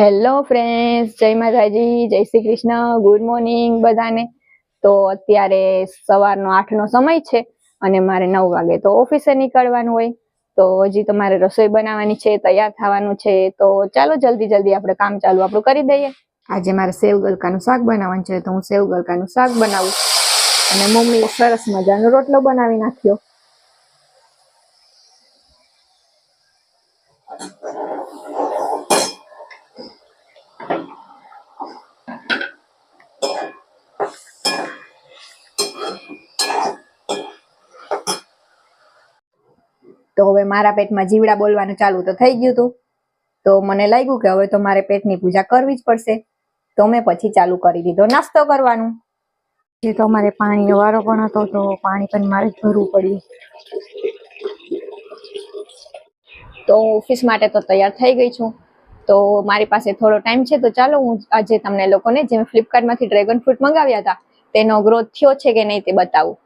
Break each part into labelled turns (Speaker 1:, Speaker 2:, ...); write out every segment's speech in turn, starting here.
Speaker 1: Hello friends જય માતાજી, જય શ્રી કૃષ્ણ. ગુડ મોર્નિંગ બધાને. તો અત્યારે સવારનો આઠનો સમય છે અને મારે નવ વાગે તો ઓફિસે નીકળવાનું હોય. તો હજી તો મારે રસોઈ બનાવવાની છે, તૈયાર થવાનું છે. તો ચાલો જલ્દી જલ્દી આપણે કામ ચાલુ આપણું કરી દઈએ. આજે મારે સેવ ગલકાનું શાક બનાવવાનું છે, તો હું સેવ ગલકાનું શાક બનાવું. અને મમ્મીએ સરસ મજાનો રોટલો બનાવી નાખ્યો. તો હવે મારા પેટમાં જીવડા બોલવાનું ચાલુ તો થઈ ગયું હતું તો મને લાગ્યું કે હવે તો મારે પેટની પૂજા કરવી જ પડશે. તો મેં પછી ચાલુ કરી દીધો નાસ્તો કરવાનું. જે તો મારે પાણીનો વારો પણ હતો તો પાણી પણ મારે જ ભરવું પડ્યું. તો ઓફિસ માટે તો તૈયાર થઈ ગઈ છું. તો મારી પાસે થોડો ટાઈમ છે તો ચાલો હું આજે તમને લોકોને જે ફ્લિપકાર્ટમાંથી ડ્રેગન ફ્રૂટ મંગાવ્યા હતા તેનો ગ્રોથ થયો છે કે નહીં તે બતાવું.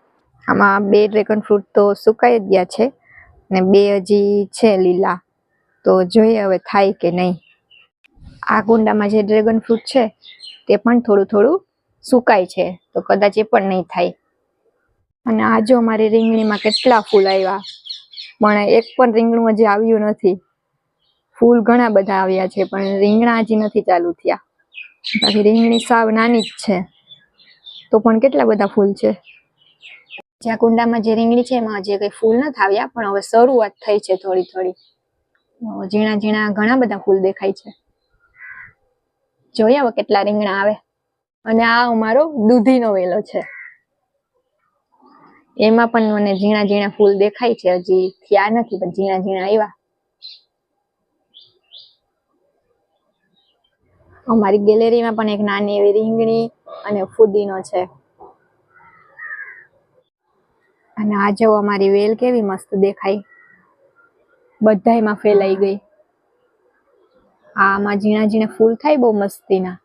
Speaker 1: આમાં બે ડ્રેગન ફ્રૂટ તો સુકાઈ જ ગયા છે. ને બે હજી છે લીલા. તો જોઈએ હવે થાય કે નહીં. આ કુંડામાં જે ડ્રેગન ફ્રૂટ છે, તે પણ થોડું થોડું સુકાય છે. તો કદાચ એ પણ નહીં થાય. અને આ જો મારી રીંગણીમાં કેટલા ફૂલ આવ્યા. પણ એક પણ રીંગણું હજી આવ્યું નથી. ફૂલ ઘણા બધા આવ્યા છે, પણ રીંગણા હજી નથી ચાલુ થયા. બાકી રીંગણી સાવ નાની જ છે. તો પણ કેટલા બધા ફૂલ છે? જ્યાં કુંડામાં જે રીંગણી છે એમાં હજી કઈ ફૂલ નથી આવ્યા પણ હવે શરૂઆત થઈ છે થોડી થોડી. ઝીણા ઝીણા ઘણા બધા ફૂલ દેખાય છે. જોઈએ હવે કેટલા રીંગણા આવે. અને આ અમારો દૂધીનો વેલો છે. એમાં પણ મને ઝીણા ઝીણા ફૂલ દેખાય છે, હજી થયા નથી, પણ ઝીણા ઝીણા આવ્યા. અમારી ગેલેરીમાં પણ એક નાની એવી રીંગણી અને ફુદીનો છે. અને આ જો અમારી વેલ કેવી મસ્ત દેખાય બધાયમાં ફેલાઈ ગઈ. આમાં ઝીણા ઝીણા ફૂલ થાય બહુ મસ્તીના.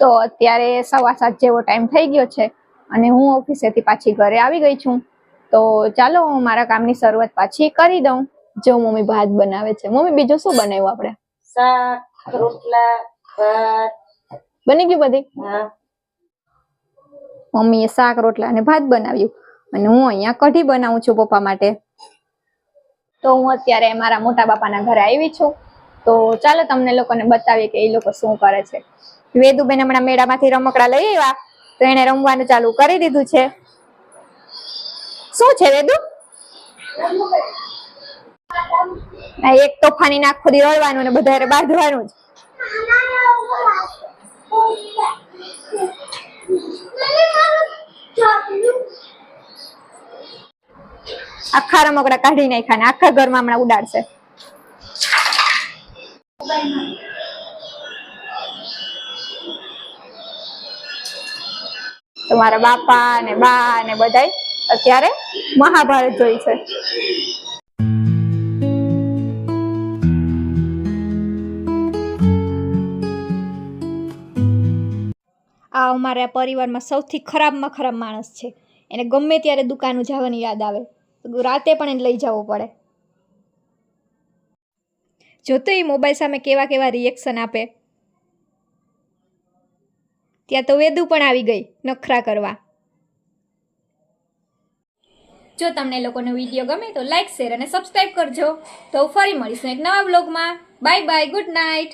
Speaker 1: તો અત્યારે સવા સાત જેવો ટાઈમ થઈ ગયો છે અને હું ઓફિસેથી પાછી ઘરે આવી ગઈ છું. તો ચાલો હું મારા કામની શરૂઆત પાછી કરી દઉં. જો મમ્મી ભાત બનાવે છે. મમ્મી બીજું શું બનાવ્યું આપણે?
Speaker 2: શાક રોટલા ભાત.
Speaker 1: બની ગયું બધી? મમ્મીએ શાક, રોટલા અને ભાત બનાવ્યું. અને હું અહીંયા કઢી બનાવું છું પપ્પા માટે. તો હું અત્યારે મારા મોટા બાપાના ઘરે આવી છું. તો ચાલો તમને લોકોને બતાવીએ કે એ લોકો શું કરે છે. વેદુબેન હમણાં મેળામાંથી રમકડા લઈ આવ્યા. તો એને રમવાનું ચાલુ કરી દીધું છે. શું છે વેદુ? એક તોફાની નાખ ખુદી રડવાનું ને બધા બાંધવાનું જ. આખા રમકડા કાઢી નાખ્યા ને આખા ઘરમાં હમણાં ઉડાડશે. તો મારા બાપા ને બા ને બધાય અત્યારે મહાભારત જોઈ છે.
Speaker 3: આ અમારા પરિવારમાં સૌથી ખરાબમાં ખરાબ માણસ છે. એને ગમે ત્યારે દુકાન જવાની યાદ આવે. રાતે પણ એને લઈ જવું પડે. જોતો એ મોબાઈલ સામે કેવા કેવા રિએક્શન આપે. ત્યાં તો વેદુ પણ આવી ગઈ, નખરા કરવા. જો તમને લોકોનો વીડિયો ગમે તો લાઇક શેર અને સબસ્ક્રાઈબ કરજો. તો ફરી મળીશું એક નવા બ્લોગમાં બાય બાય ગુડ નાઇટ